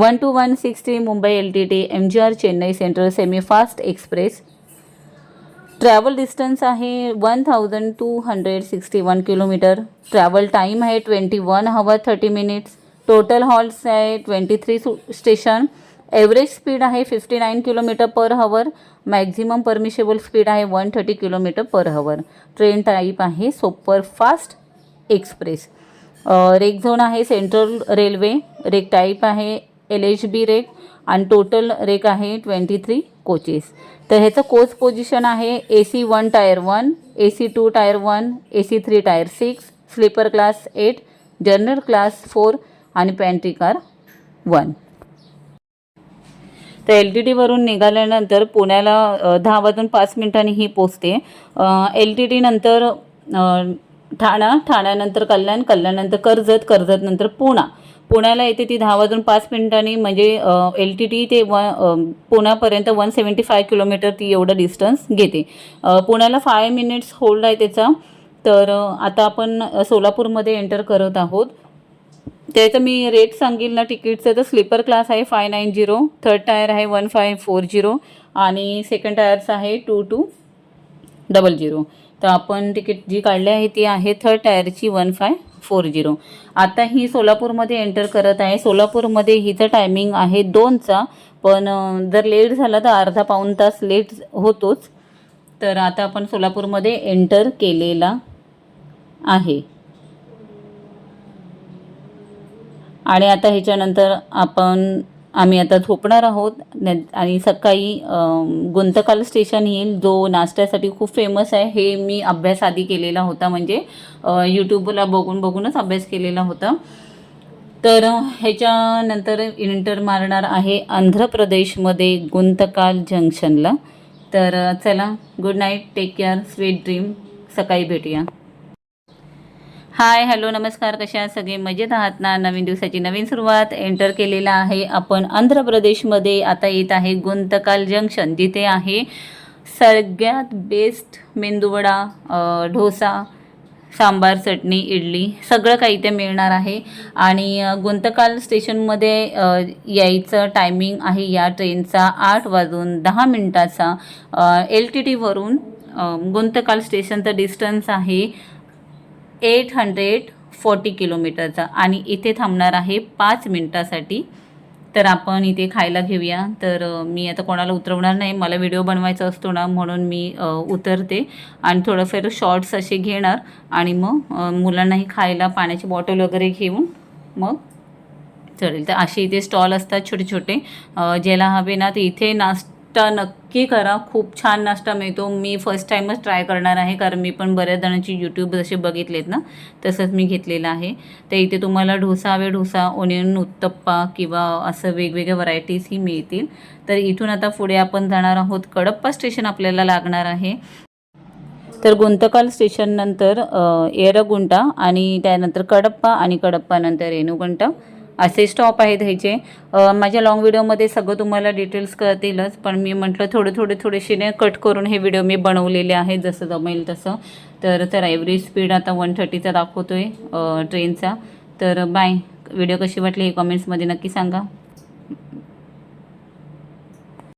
One two one sixty Mumbai L T T M G R Chennai central semi fast express travel distance आहे one thousand two hundred sixty one kilometre travel time आहे twenty one hour thirty minutes total halts आहे twenty three station average speed आहे fifty nine kilometre per hour maximum permissible speed आहे one thirty kilometre per hour train type आहे super fast express rake zone आहे central railway rake type आहे L H B rake आणि total rake आहे twenty three coaches तर ह्याचं coach position आहे A C one tier one A C two tier one A C three tier six sleeper class eight general class four आणि pantry car one तर L T टीवरून निघाल्यानंतर पुण्याला दहा वाजून पाच मिनिटांनी ही पोचते एल टी टी नंतर ठाणा ठाण्यानंतर कल्याण कल्याणनंतर कर्जत कर्जतनंतर पुणा. पुण्याला येते ती दहा वाजून पाच मिनिटांनी म्हणजे एल टी टी ते व पुण्यापर्यंत वन सेवन्टी फाय किलोमीटर ती एवढं डिस्टन्स घेते. पुण्याला फाय मिनिट्स होल्ड आहे त्याचा. तर आता आपण सोलापूरमध्ये एंटर करत आहोत. त्याचं मी रेट सांगेल ना तिकीटचं तर स्लीपर क्लास आहे five nine zero third tier आहे वन फाय फोर झिरो आणि सेकंड टायर्स आहे टू टू डबल झिरो तर आपण तिकीट जी काढली आहे ती आहे थर्ड टायरची वन फाय फोर झिरो. आता ही सोलापूरमध्ये एंटर करत आहे. सोलापूरमध्ये हिचं टायमिंग आहे दोनचा. पण जर लेट झाला तर अर्धा पाऊण तास लेट होतोच. तर आता आपण सोलापूरमध्ये एंटर केलेला आहे. आणि आता ह्याच्यानंतर आपण आम्ही आता झोपणार आहोत. न- आणि सकाळी गुंतकाल स्टेशन येईल जो नाश्त्यासाठी खूप फेमस आहे. हे मी अभ्यास आधी केलेला होता. म्हणजे यूट्यूबला बघून बघूनच अभ्यास केलेला होता. तर ह्याच्यानंतर इंटर मारणार आहे आंध्र प्रदेशमध्ये गुंतकाल जंक्शनला. तर चला good night take care sweet dream सकाळी भेटूया. हाय हॅलो नमस्कार कशा सगळे? मजेत आहात ना? नवीन दिवसाची नवीन सुरुवात एंटर केलेला आहे. आपण आंध्र प्रदेशमध्ये आता येत आहे गुंतकाल जंक्शन. जिथे आहे सगळ्यात बेस्ट मेंदूवडा ढोसा डोसा सांबार चटणी इडली. सगळं काही इथे मिळणार आहे. आणि गुंतकाल स्टेशनमध्ये यायचं टायमिंग आहे या ट्रेनचा आठ वाजून दहा मिनटाचा. एल टी टीवरून गुंतकाल स्टेशनचं डिस्टन्स आहे. एट हंड्रेड फोर्टी किलोमीटरचा. आणि इथे थांबणार आहे पाच मिनटासाठी. तर आपण इथे खायला घेऊया. तर मी आता कोणाला उतरवणार नाही. मला व्हिडिओ बनवायचा असतो ना म्हणून मी उतरते. आणि थोडंफार शॉर्ट्स असे घेणार. आणि मग मुलांनाही खायला पाण्याची बॉटल वगैरे घेऊन मग चालेल तर असे इथे स्टॉल असतात छोटे छोटे. ज्याला हवे ना तर इथे नाश्ता नक्की करा. खूप छान नाश्ता मिळतो. मी फर्स्ट टाईमच ट्राय करणार आहे. कारण मी पण बऱ्याच जणांची यूट्यूब जसे बघितलेत ना तसंच मी घेतलेलं आहे. तर इथे तुम्हाला डोसा हवे डोसा ओनियन उत्तप्पा किंवा असं वेगवेगळ्या व्हरायटीजही मिळतील. तर इथून आता पुढे आपण जाणार आहोत. कडप्पा स्टेशन आपल्याला लागणार आहे. तर गुंतकाल स्टेशननंतर एरगुंटा येरगुंटा आणि त्यानंतर कडप्पा आणि कडप्पानंतर रेणुगुंटा. असे स्टॉप आहेत ह्याचे. माझ्या लॉंग व्हिडिओमध्ये सगळं तुम्हाला डिटेल्स कळतीलच पण मी म्हटलं थोडे थोडे थोडेशीने कट करून हे व्हिडिओ मी बनवलेले आहेत जसं जमेल तसं. तर तर ॲव्हरेज स्पीड आता वन थर्टीचा दाखवतो आहे ट्रेनचा तर बाय व्हिडिओ कशी वाटली हे कमेंट्समध्ये नक्की सांगा.